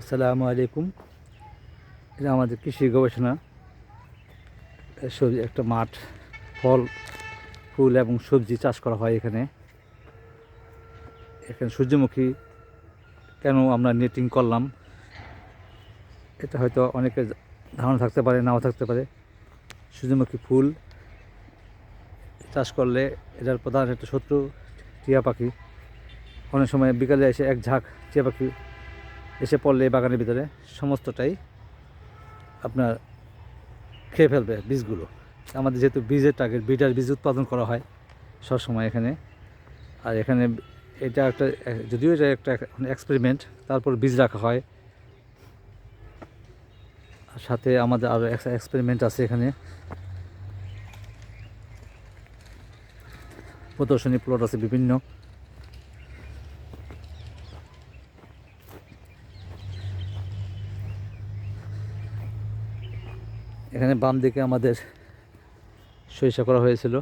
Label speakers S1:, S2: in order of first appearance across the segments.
S1: আসসালামু আলাইকুম। এটা আমাদের কৃষি গবেষণা। সবজি, একটা মাঠ, ফল, ফুল এবং সবজি চাষ করা হয় এখানে। এখানে সূর্যমুখী কেন আমরা নেটিং করলাম? এটা হয়তো অনেকের ধারণা থাকতে পারে, নাও থাকতে পারে। সূর্যমুখী ফুল চাষ করলে এটার প্রধান একটা শত্রু, টিয়া পাখি। অনেক সময় বিকালে এসে এক ঝাঁক টিয়া পাখি এসে পড়লে এই বাগানের ভিতরে সমস্তটাই আপনার খেয়ে ফেলবে বীজগুলো। আমাদের যেহেতু বীজের টার্গেট বিটার বীজ উৎপাদন করা হয় সবসময় এখানে। আর এখানে এটা একটা, যদিও এটা একটা এক্সপেরিমেন্ট তারপর বীজ রাখা হয়। আর সাথে আমাদের আরও এক্সপেরিমেন্ট আছে এখানে। প্রদর্শনী প্লট আছে বিভিন্ন। এখানে বাম দিকে আমাদের সরিষা করা হয়েছিল।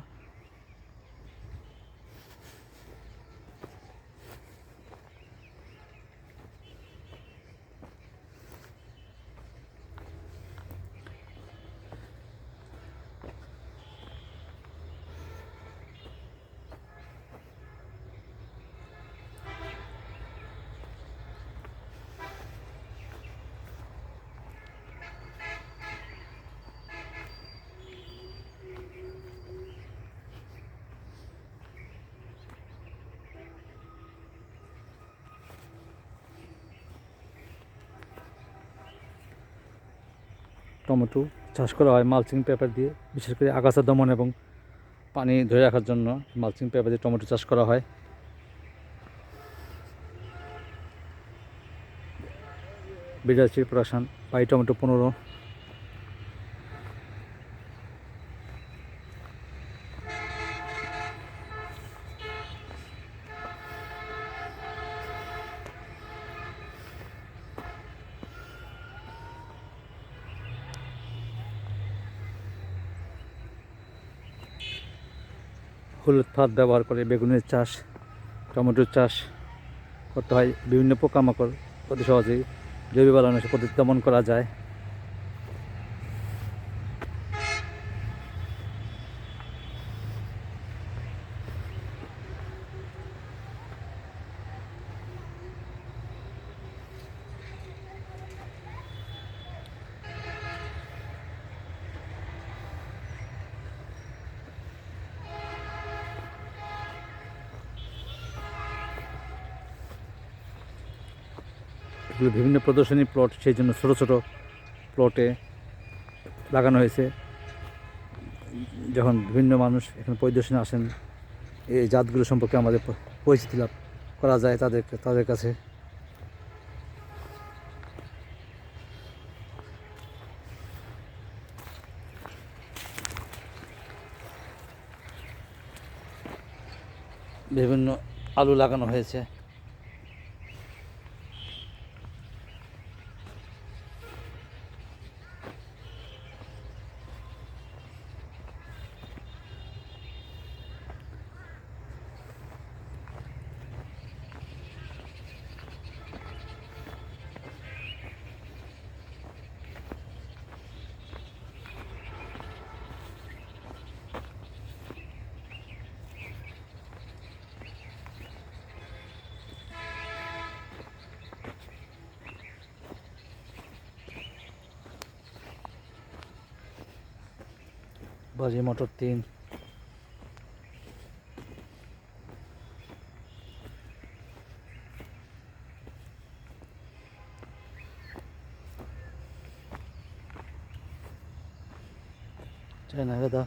S1: টমেটো চাষ করা হয় মালচিং পেপার দিয়ে, বিশেষ করে আগাছা দমন এবং পানি ধরে রাখার জন্য মালচিং পেপার দিয়ে টমেটো চাষ করা হয়। বিরাশি প্রোডাকশান পাই টমেটো পনেরো হলুদ ফাঁদ ব্যবহার করে বেগুনের চাষ টমেটোর চাষ করতে হয়। বিভিন্ন পোকামাকড় অতি সহজেই জৈব বালানাশক পদ্ধতি দমন করা যায়। এগুলো বিভিন্ন প্রদর্শনী প্লট, সেই জন্য ছোটো ছোটো প্লটে লাগানো হয়েছে। যখন বিভিন্ন মানুষ এখানে পরিদর্শনে আসেন, এই জাতগুলো সম্পর্কে আমাদের পরিচিতি লাভ করা যায় তাদের তাদের কাছে। বিভিন্ন আলু লাগানো হয়েছে। বাজি মটর তিন চায়না গাদা